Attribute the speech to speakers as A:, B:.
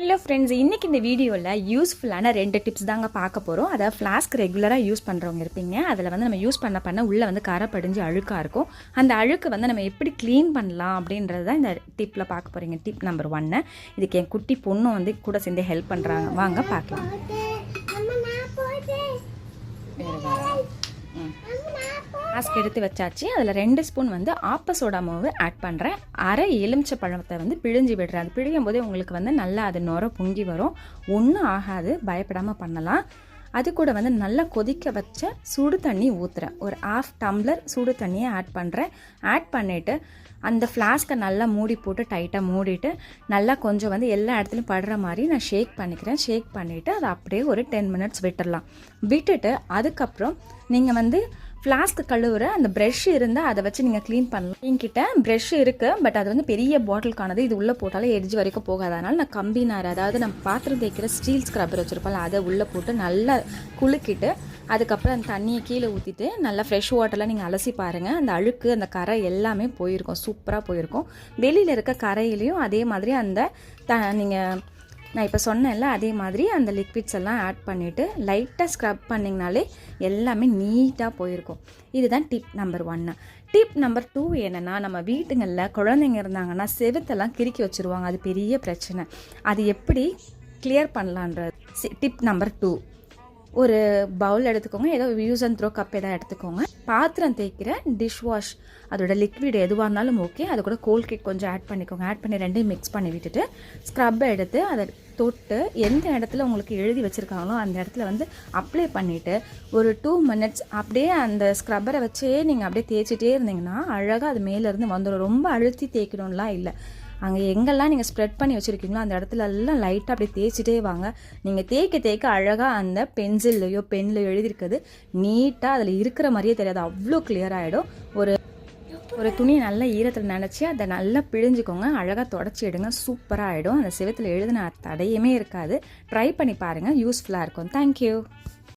A: Hello friends இன்றைக்கி இந்த வீடியோவில் யூஸ்ஃபுல்லான ரெண்டு டிப்ஸ் தாங்க பார்க்க போகிறோம் அதாவது ஃப்ளாஸ்க் ரெகுலராக யூஸ் பண்ணுறவங்க இருப்பீங்க. அதில் வந்து நம்ம யூஸ் பண்ண பண்ண உள்ளே வந்து கரை படிஞ்சு அழுக்காக இருக்கும். அந்த அழுக்கு வந்து நம்ம எப்படி க்ளீன் பண்ணலாம் அப்படின்றது தான் இந்த டிப்பில் பார்க்க போகிறீங்க டிப் நம்பர் ஒன்று இதுக்கு என் குட்டி பொண்ணும் வந்து கூட சேர்ந்து ஹெல்ப் பண்ணுறாங்க வாங்க பார்க்கலாம். ஃப்ளாஸ்க் எடுத்து வச்சாச்சு. அதில் ரெண்டு ஸ்பூன் வந்து ஆப்ப சோடா மாவு ஆட் பண்ணுறேன் அரை எலுமிச்சை பழத்தை வந்து பிழிஞ்சு விடுறேன். அது பிழியும் போதே உங்களுக்கு வந்து நல்லா அது நுர பொங்கி வரும். ஒன்றும் ஆகாது. பயப்படாமல் பண்ணலாம். அது கூட வந்து நல்லா கொதிக்க வச்ச சுடு தண்ணி ஊற்றுறேன் ஒரு ஆஃப் டம்ளர் சுடு தண்ணியை ஆட் பண்ணுறேன் ஆட் பண்ணிவிட்டு அந்த ஃப்ளாஸ்க்கை நல்லா மூடி போட்டு டைட்டாக மூடிட்டு நல்லா கொஞ்சம் வந்து எல்லா இடத்துலையும் படுற மாதிரி நான் ஷேக் பண்ணிக்கிறேன். ஷேக் பண்ணிவிட்டு அதை அப்படியே ஒரு டென் மினிட்ஸ் விட்டுடலாம் விட்டுட்டு அதுக்கப்புறம் நீங்கள் வந்து ஃப்ளாஸ்க் கழுவுற அந்த ப்ரெஷ் இருந்தால் அதை வச்சு நீங்கள் க்ளீன் பண்ணலாம். என்கிட்ட ப்ரெஷ் இருக்குது பட் அது வந்து பெரிய பாட்டிலுக்கானது இது உள்ளே போட்டாலும் எரிஞ்சு வரைக்கும் போகாது. அதனால் நான் கம்பி நார் அதாவது நம்ம பாத்திரம் தேய்க்கிற ஸ்டீல் ஸ்க்ரப்பர் வச்சுருப்போம்ல அதை உள்ளே போட்டு நல்லா குலுக்கிட்டு அதுக்கப்புறம் அந்த தண்ணியை கீழே ஊற்றிட்டு நல்லா ஃப்ரெஷ் வாட்டரில் நீங்கள் அலசி பாருங்கள் அந்த அழுக்கு அந்த கரை எல்லாமே போயிருக்கும். சூப்பராக போயிருக்கும். வெளியில் இருக்க கரையிலையும் அதே மாதிரி அந்த த நீங்கள் நான் இப்போ சொன்னேன்ல அதே மாதிரி அந்த லிக்விட்ஸ் எல்லாம் ஆட் பண்ணிவிட்டு லைட்டாக ஸ்க்ரப் பண்ணிங்கனாலே எல்லாமே நீட்டாக போயிருக்கும். இதுதான் டிப் நம்பர் ஒன்று டிப் நம்பர் டூ என்னென்னா நம்ம வீட்டுங்களில் குழந்தைங்க இருந்தாங்கன்னா செவுத்தெல்லாம் கிறுக்கி வச்சுருவாங்க. அது பெரிய பிரச்சனை. அது எப்படி கிளியர் பண்ணலான்றது. டிப் நம்பர் டூ ஒரு பவுல் எடுத்துக்கோங்க. ஏதோ யூஸ் அண்ட் த்ரோ கப் எதாவது எடுத்துக்கோங்க. பாத்திரம் தேய்க்கிற டிஷ் வாஷ் அதோட லிக்விட் எதுவாக இருந்தாலும் ஓகே அது கூட கோல்கேட் கொஞ்சம் ஆட் பண்ணிக்கோங்க. ஆட் பண்ணி ரெண்டையும் மிக்ஸ் பண்ணி விட்டுட்டு ஸ்க்ரப்பை எடுத்து அதை தொட்டு எந்த இடத்துல உங்களுக்கு எழுதி வச்சுருக்காங்களோ அந்த இடத்துல வந்து அப்ளை பண்ணிவிட்டு ஒரு டூ மினிட்ஸ் அப்படியே அந்த ஸ்க்ரப்பரை வச்சே நீங்கள் அப்படியே தேய்ச்சிட்டே இருந்தீங்கன்னா அழகாக அது மேலேருந்து வந்துடும். ரொம்ப அழுத்தி தேய்க்கணும்லாம் இல்லை. அங்கே எங்கெல்லாம் நீங்கள் ஸ்ப்ரெட் பண்ணி வச்சுருக்கீங்களோ அந்த இடத்துல எல்லாம் லைட்டாக அப்படியே தேய்ச்சிட்டே வாங்க. நீங்கள் தேய்க்க தேய்க்க அழகாக அந்த பென்சில்லையோ பென்லையோ எழுதியிருக்கிறது நீட்டாக அதில் இருக்கிற மாதிரியே தெரியாது. அவ்வளோ கிளியர் ஆகிடும் ஒரு ஒரு துணி நல்லா ஈரத்தில் நினச்சி அதை நல்லா பிழிஞ்சுக்கோங்க. அழகாக தொடச்சி எடுங்க. சூப்பராக ஆகிடும் அந்த சிவத்தில் எழுதின தடையுமே இருக்காது. ட்ரை பண்ணி பாருங்கள் யூஸ்ஃபுல்லாக இருக்கும். தேங்க்யூ